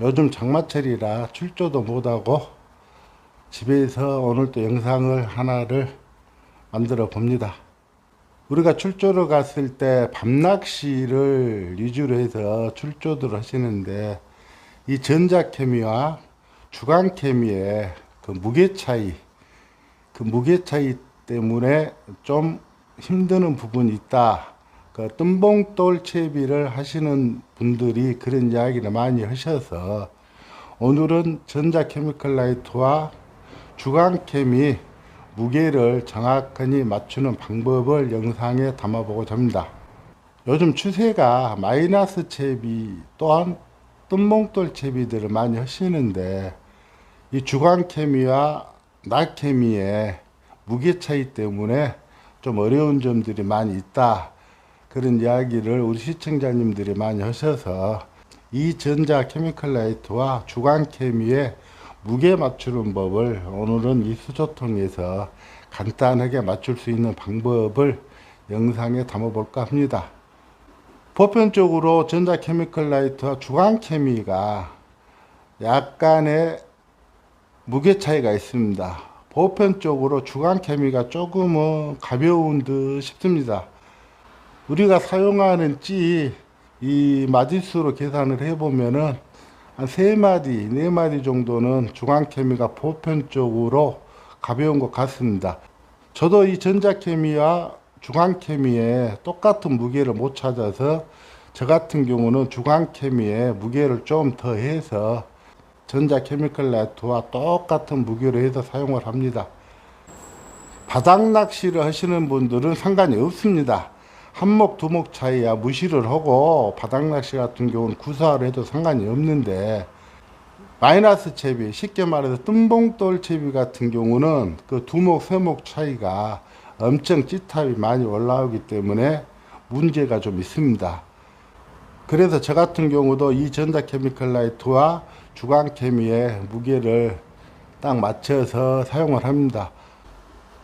요즘 장마철이라 출조도 못하고 집에서 오늘 또 영상을 하나를 만들어 봅니다. 우리가 출조를 갔을 때 밤낚시를 위주로 해서 출조를 하시는데 이 전자케미와 주간케미의 그 무게 차이, 그 무게 차이 때문에 좀 힘드는 부분이 있다. 그 뜸봉돌 채비를 하시는 분들이 그런 이야기를 많이 하셔서 오늘은 전자케미컬 라이트와 주간케미 무게를 정확하게 맞추는 방법을 영상에 담아보고자 합니다. 요즘 추세가 마이너스 채비 또한 뜸봉돌 채비들을 많이 하시는데 이 주간케미와 낙케미의 무게 차이 때문에 좀 어려운 점들이 많이 있다. 그런 이야기를 우리 시청자님들이 많이 하셔서 이 전자 케미컬 라이트와 주간 케미의 무게 맞추는 법을 오늘은 이 수조통에서 간단하게 맞출 수 있는 방법을 영상에 담아볼까 합니다. 보편적으로 전자 케미컬 라이트와 주간 케미가 약간의 무게 차이가 있습니다. 보편적으로 주간 케미가 조금은 가벼운 듯 싶습니다. 우리가 사용하는 찌, 이 마디수로 계산을 해보면은 한세 마디, 네 마디 정도는 중앙케미가 보편적으로 가벼운 것 같습니다. 저도 이 전자케미와 중앙케미의 똑같은 무게를 못 찾아서 저 같은 경우는 중앙케미의 무게를 좀 더 해서 전자케미컬 라이트와 똑같은 무게로 해서 사용을 합니다. 바닥 낚시를 하시는 분들은 상관이 없습니다. 한목 두목 차이야 무시를 하고 바닥 낚시 같은 경우는 구사를 해도 상관이 없는데 마이너스 채비 쉽게 말해서 뜸봉돌 채비 같은 경우는 그 두목 세목 차이가 엄청 찌탑이 많이 올라오기 때문에 문제가 좀 있습니다. 그래서 저 같은 경우도 이 전자 케미컬 라이트와 주간 케미의 무게를 딱 맞춰서 사용을 합니다.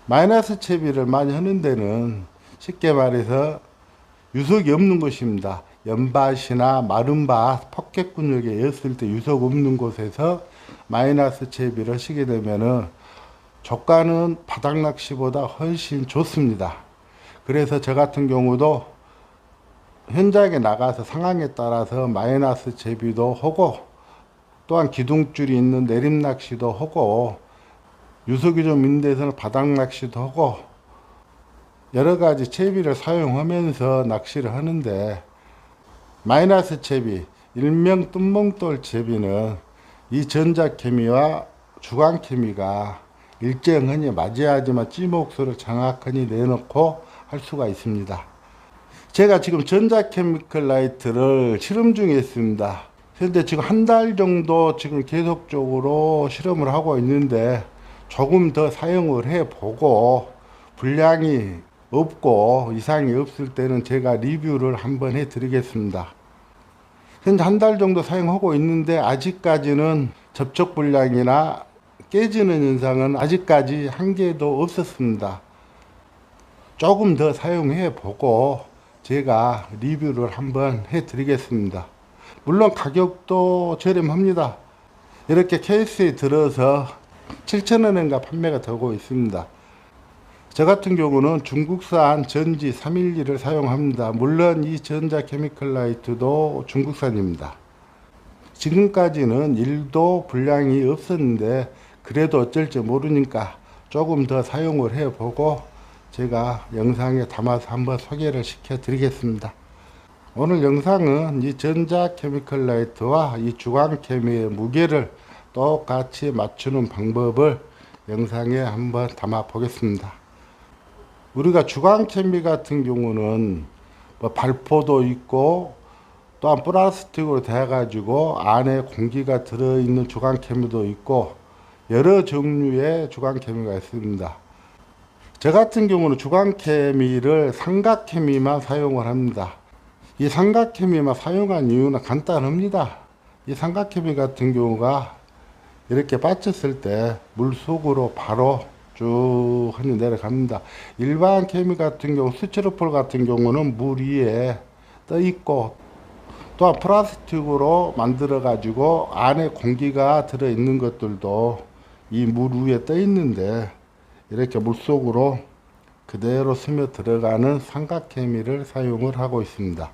마이너스 채비를 많이 하는 데는 쉽게 말해서 유속이 없는 곳입니다. 연밭이나 마른밭, 근육에 였을 때 유속 없는 곳에서 마이너스 채비를 하시게 되면은 조가는 바닥 낚시보다 훨씬 좋습니다. 그래서 저 같은 경우도 현장에 나가서 상황에 따라서 마이너스 제비도 하고 또한 기둥줄이 있는 내림 낚시도 하고 유속이 좀 있는 데서는 바닥 낚시도 하고 여러 가지 채비를 사용하면서 낚시를 하는데 마이너스 채비 일명 뜸몽돌 채비는 이 전자케미와 주간케미가 일정하니 맞아야지만 찌목수를 정확하니 내놓고 할 수가 있습니다. 제가 지금 전자케미컬 라이트를 실험 중에 있습니다. 현재 지금 한 달 정도 지금 계속적으로 실험을 하고 있는데 조금 더 사용을 해 보고 분량이 없고 이상이 없을 때는 제가 리뷰를 한번 해 드리겠습니다. 현재 한 달 정도 사용하고 있는데 아직까지는 접촉 분량이나 깨지는 현상은 아직까지 한 개도 없었습니다. 조금 더 사용해 보고 제가 리뷰를 한번 해 드리겠습니다. 물론 가격도 저렴합니다. 이렇게 케이스에 들어서 7,000원인가 판매가 되고 있습니다. 저 같은 경우는 중국산 전지 312를 사용합니다. 물론 이 전자 케미컬 라이트도 중국산입니다. 지금까지는 일도 분량이 없었는데 그래도 어쩔지 모르니까 조금 더 사용을 해보고 제가 영상에 담아서 한번 소개를 시켜 드리겠습니다. 오늘 영상은 이 전자 케미컬 라이트와 이 주광 케미의 무게를 똑같이 맞추는 방법을 영상에 한번 담아 보겠습니다. 우리가 주광 케미 같은 경우는 뭐 발포도 있고 또한 플라스틱으로 돼 가지고 안에 공기가 들어 있는 주광 케미도 있고 여러 종류의 주광 케미가 있습니다. 저 같은 경우는 주광 케미를 삼각 케미만 사용을 합니다. 이 삼각 케미만 사용한 이유는 간단합니다. 이 삼각 케미 같은 경우가 이렇게 빠졌을 때 물 속으로 바로 쭉 흔히 내려갑니다. 일반 케미 같은 경우 스티로폴 같은 경우는 물 위에 떠 있고 또한 플라스틱으로 만들어 가지고 안에 공기가 들어 있는 것들도 이 물 위에 떠 있는데 이렇게 물 속으로 그대로 스며 들어가는 삼각케미를 사용을 하고 있습니다.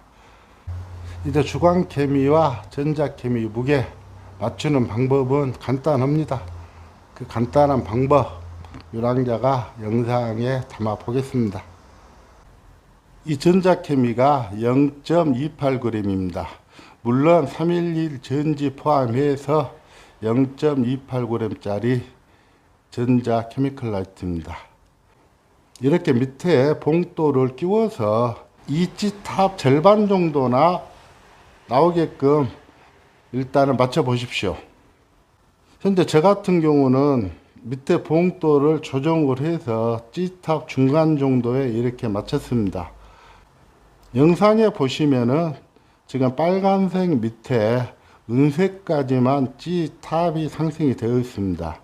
이제 주광케미와 전자케미 무게 맞추는 방법은 간단합니다. 그 간단한 방법 유랑자가 영상에 담아 보겠습니다. 이 전자케미가 0.28g입니다. 물론 311 전지 포함해서 0.28g짜리 전자 케미컬 라이트입니다. 이렇게 밑에 봉돌을 끼워서 이지탑 절반 정도나 나오게끔 일단은 맞춰 보십시오. 현재 저 같은 경우는 밑에 봉돌을 조정을 해서 찌탑 중간 정도에 이렇게 맞췄습니다. 영상에 보시면은 지금 빨간색 밑에 은색까지만 찌탑이 상승이 되어 있습니다.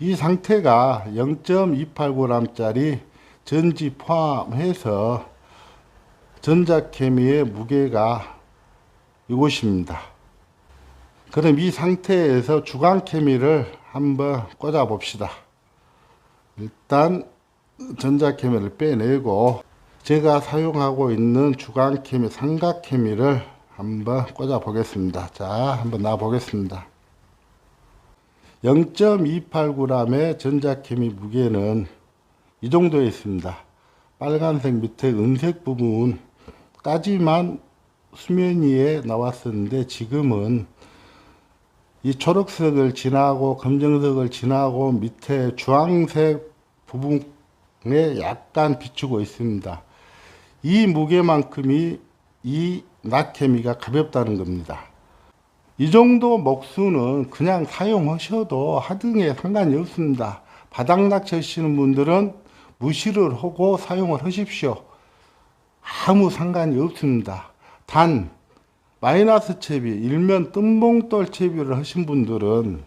이 상태가 0.289g짜리 전지 포함해서 전자케미의 무게가 이것입니다. 그럼 이 상태에서 주광케미를 한번 꽂아 봅시다. 일단 전자케미를 빼내고 제가 사용하고 있는 주광케미 삼각케미를 한번 꽂아 보겠습니다. 자, 한번 놔 보겠습니다. 0.289g의 전자케미 무게는 이 정도에 있습니다. 빨간색 밑에 은색 부분까지만 수면 위에 나왔었는데 지금은 이 초록색을 지나고 검정색을 지나고 밑에 주황색 부분에 약간 비추고 있습니다. 이 무게만큼이 이 낙케미가 가볍다는 겁니다. 이 정도 목수는 그냥 사용하셔도 하등에 상관이 없습니다. 바닥 낚시하시는 분들은 무시를 하고 사용을 하십시오. 아무 상관이 없습니다. 단 마이너스 채비, 일면 뜸봉돌 채비를 하신 분들은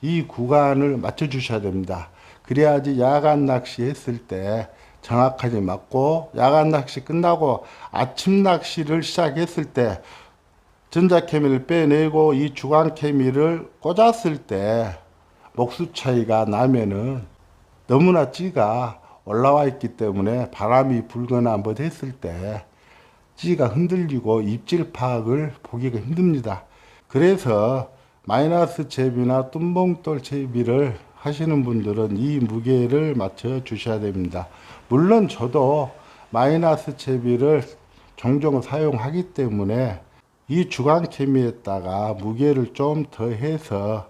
이 구간을 맞춰 주셔야 됩니다. 그래야지 야간 낚시 했을 때 정확하게 맞고 야간 낚시 끝나고 아침 낚시를 시작했을 때 전자 케미를 빼내고 이 주광케미를 꽂았을 때 목수 차이가 나면은 너무나 찌가 올라와 있기 때문에 바람이 불거나 뭐 했을 때 찌가 흔들리고 입질 파악을 보기가 힘듭니다. 그래서 마이너스 채비나 ตุ้봉돌 채비를 하시는 분들은 이 무게를 맞춰 주셔야 됩니다. 물론 저도 마이너스 채비를 종종 사용하기 때문에 이 주광케미에다가 무게를 좀 더 해서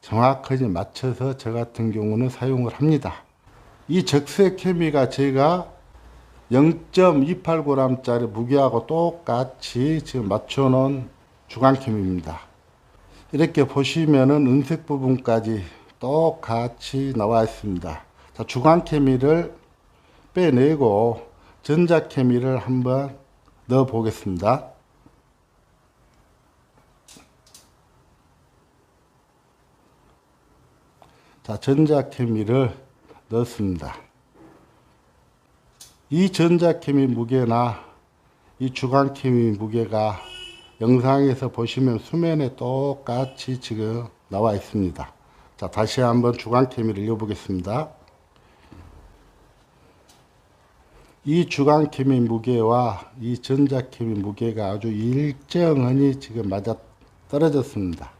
정확하게 맞춰서 저 같은 경우는 사용을 합니다. 이 적색 케미가 제가 0.28g짜리 무게하고 똑같이 지금 맞춰놓은 주광케미입니다. 이렇게 보시면은 은색 부분까지 똑같이 나와 있습니다. 자, 주광케미를 빼내고 전자케미를 한번 넣어 보겠습니다. 자, 전자케미를 넣습니다. 이 전자케미 무게나 이 주광케미 무게가 영상에서 보시면 수면에 똑같이 지금 나와 있습니다. 자, 다시 한번 주광케미를 넣어보겠습니다. 이 주광케미 무게와 이 전자케미 무게가 아주 일정하니 지금 맞아 떨어졌습니다.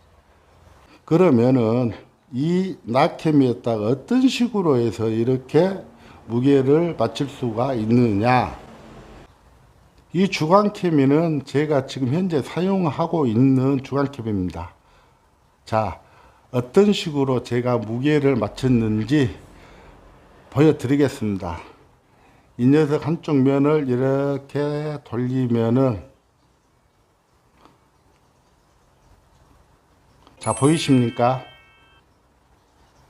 그러면은 이 낙케미에다가 어떤 식으로 해서 이렇게 무게를 맞출 수가 있느냐? 이 주광케미는 제가 지금 현재 사용하고 있는 주광케미입니다. 자, 어떤 식으로 제가 무게를 맞췄는지 보여드리겠습니다. 이 녀석 한쪽 면을 이렇게 돌리면은 자 보이십니까?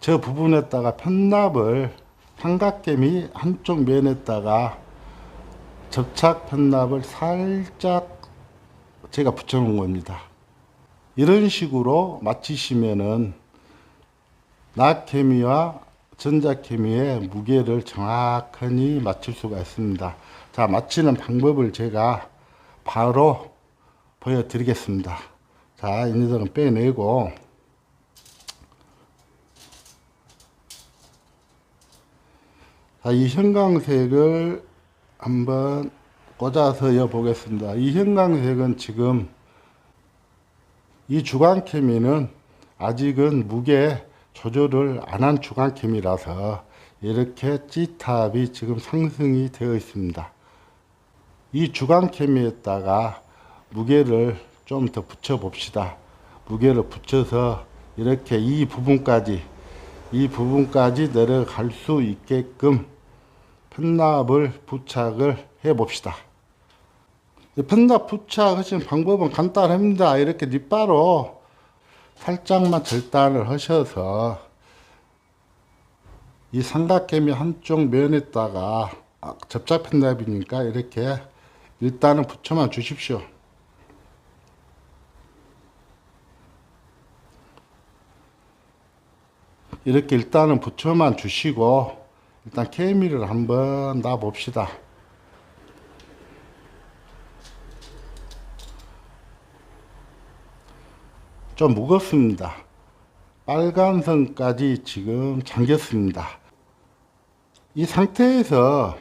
저 부분에다가 편납을 삼각개미 한쪽 면에다가 접착 편납을 살짝 제가 붙여놓은 겁니다. 이런 식으로 맞추시면은 낙케미와 전자케미의 무게를 정확히 맞출 수가 있습니다. 자, 맞추는 방법을 제가 바로 보여드리겠습니다. 자, 이 녀석은 빼내고 자, 이 형광색을 한번 꽂아서 여 보겠습니다. 이 형광색은 지금 이 주간케미는 아직은 무게 조절을 안 한 주간케미라서 이렇게 G탑이 지금 상승이 되어 있습니다. 이 주간케미에다가 무게를 좀 더 붙여 봅시다. 무게를 붙여서 이렇게 이 부분까지 이 부분까지 내려갈 수 있게끔 편납을 부착을 해 봅시다. 편납 부착하시는 방법은 간단합니다. 이렇게 립바로 살짝만 절단을 하셔서 이 삼각개미 한쪽 면에다가 아, 접착 편납이니까 이렇게 일단은 붙여만 주십시오. 이렇게 일단은 붙여만 주시고 일단 케미를 한번 놔 봅시다. 좀 무겁습니다. 빨간 선까지 지금 잠겼습니다. 이 상태에서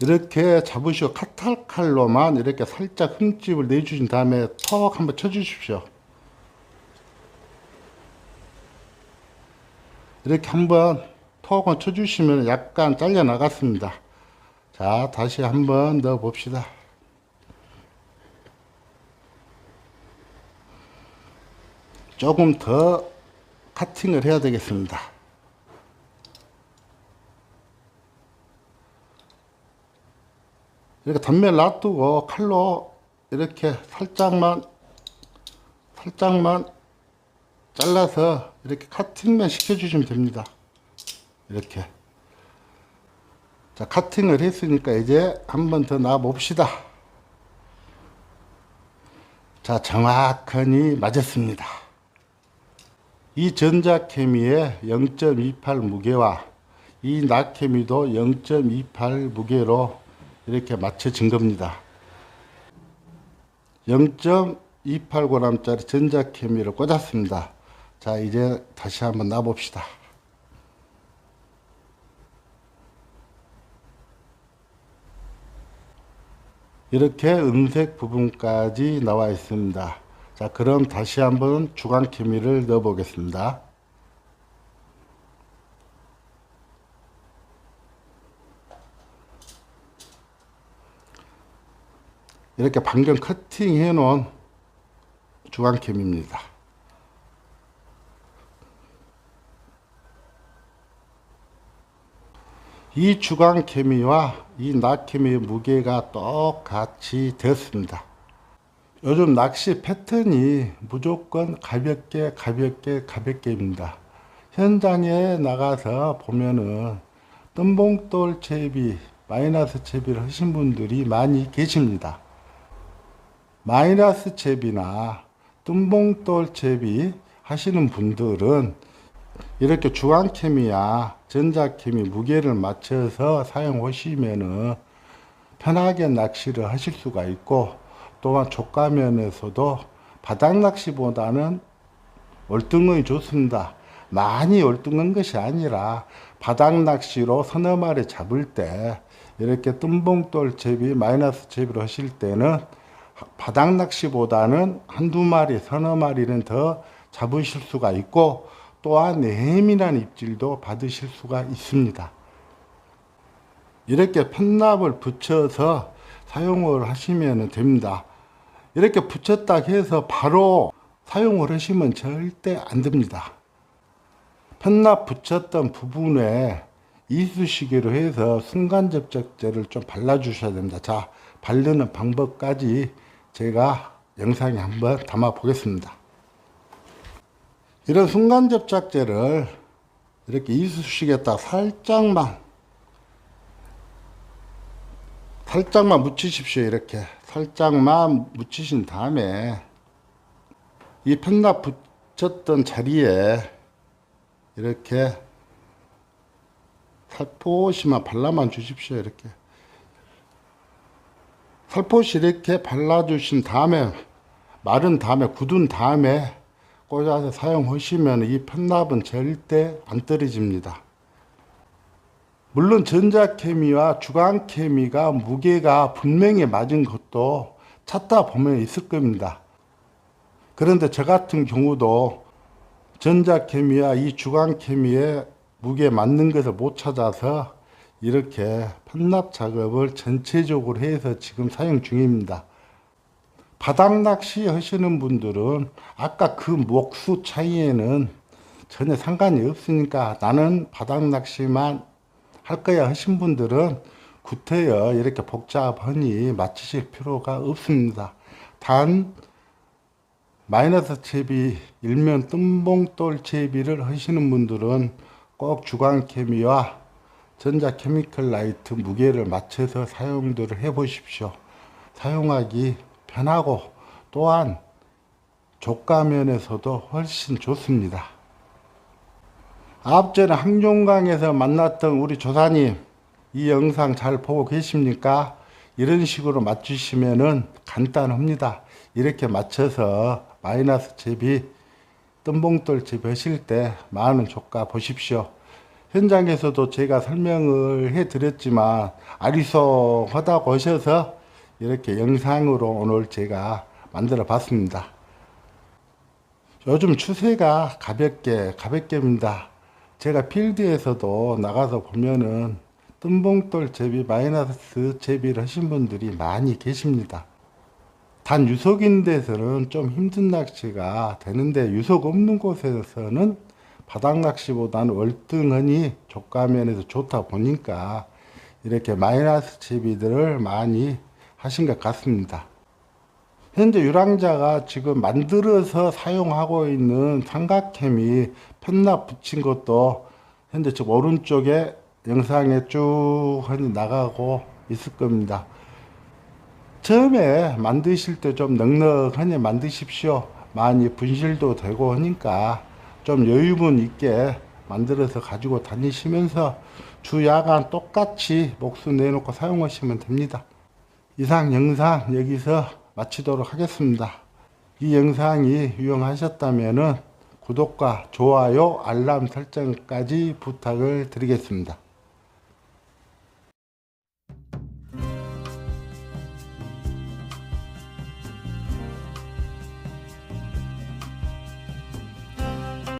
이렇게 잡으시고 카탈칼로만 이렇게 살짝 흠집을 내주신 다음에 턱 한번 쳐주십시오. 이렇게 한번 턱을 쳐주시면 약간 잘려 나갔습니다. 자, 다시 한번 넣어 봅시다. 조금 더 카팅을 해야 되겠습니다. 이렇게 단면 놔두고 칼로 이렇게 살짝만 살짝만 잘라서 이렇게 카팅만 시켜주시면 됩니다. 이렇게. 자, 카팅을 했으니까 이제 한 번 더 놔봅시다. 자, 정확하니 맞았습니다. 이 전자케미의 0.28 무게와 이 낙케미도 0.28 무게로 이렇게 맞춰진 겁니다. 0.28g짜리 전자케미를 꽂았습니다. 자, 이제 다시 한번 놔봅시다. 이렇게 음색 부분까지 나와 있습니다. 자, 그럼 다시 한번 주간 케미를 넣어 보겠습니다. 이렇게 방금 커팅해 놓은 주간 케미입니다. 이 주간 케미와 이 낙케미의 무게가 똑같이 되었습니다. 요즘 낚시 패턴이 무조건 가볍게 가볍게 가볍게입니다. 현장에 나가서 보면은 뜸봉돌 채비, 마이너스 채비를 하신 분들이 많이 계십니다. 마이너스 채비나 뜸봉돌 채비 하시는 분들은 이렇게 주황케미야 전자케미 무게를 맞춰서 사용하시면은 편하게 낚시를 하실 수가 있고 또한 족가면에서도 바닥 낚시보다는 월등히 좋습니다. 많이 월등한 것이 아니라 바닥 낚시로 서너 마리 잡을 때 이렇게 뜸봉돌 채비 마이너스 채비로 하실 때는 바닥 낚시보다는 한두 마리 서너 마리는 더 잡으실 수가 있고 또한 예민한 입질도 받으실 수가 있습니다. 이렇게 편납을 붙여서 사용을 하시면 됩니다. 이렇게 붙였다 해서 바로 사용을 하시면 절대 안 됩니다. 편납 붙였던 부분에 이쑤시개로 해서 순간 접착제를 좀 발라주셔야 됩니다. 자, 바르는 방법까지 제가 영상에 한번 담아 보겠습니다. 이런 순간 접착제를 이렇게 이쑤시개에다 살짝만 살짝만 묻히십시오 이렇게. 살짝만 묻히신 다음에 이 편납 붙였던 자리에 이렇게 살포시만 발라만 주십시오 이렇게. 살포시 이렇게 발라주신 다음에 마른 다음에 굳은 다음에 꽂아서 사용하시면 이 편납은 절대 안 떨어집니다. 물론 전자케미와 주광케미가 무게가 분명히 맞은 것도 찾다 보면 있을 겁니다. 그런데 저 같은 경우도 전자케미와 이 주광케미의 무게 맞는 것을 못 찾아서 이렇게 편납 작업을 전체적으로 해서 지금 사용 중입니다. 바닥 낚시 하시는 분들은 아까 그 목수 차이에는 전혀 상관이 없으니까 나는 바닥 낚시만 할 거야 하신 분들은 구태여 이렇게 복잡하니 맞추실 필요가 없습니다. 단 마이너스 채비 일면 뜸봉돌 채비를 하시는 분들은 꼭 주광 케미와 전자 케미컬 라이트 무게를 맞춰서 사용들을 해 보십시오. 사용하기 편하고 또한 족가면에서도 훨씬 좋습니다. 앞전에 항종강에서 만났던 우리 조사님 이 영상 잘 보고 계십니까? 이런 식으로 맞추시면은 간단합니다. 이렇게 맞춰서 마이너스 채비 뜸봉돌 채비 하실 때 많은 조가 보십시오. 현장에서도 제가 설명을 해 드렸지만 아리송하다고 하셔서 이렇게 영상으로 오늘 제가 만들어 봤습니다. 요즘 추세가 가볍게 가볍게입니다. 제가 필드에서도 나가서 보면은 뜸봉돌 제비 마이너스 제비를 하신 분들이 많이 계십니다. 단 유속인 데서는 좀 힘든 낚시가 되는데 유속 없는 곳에서는 바닥 낚시보다는 월등하니 족가면에서 좋다 보니까 이렇게 마이너스 제비들을 많이 하신 것 같습니다. 현재 유랑자가 지금 만들어서 사용하고 있는 삼각햄이 편납 붙인 것도 현재 지금 오른쪽에 영상에 쭉 나가고 있을 겁니다. 처음에 만드실 때 좀 넉넉하게 만드십시오. 많이 분실도 되고 하니까 좀 여유분 있게 만들어서 가지고 다니시면서 주 야간 똑같이 목수 내놓고 사용하시면 됩니다. 이상 영상 여기서 마치도록 하겠습니다. 이 영상이 유용하셨다면 구독과 좋아요, 알람 설정까지 부탁을 드리겠습니다.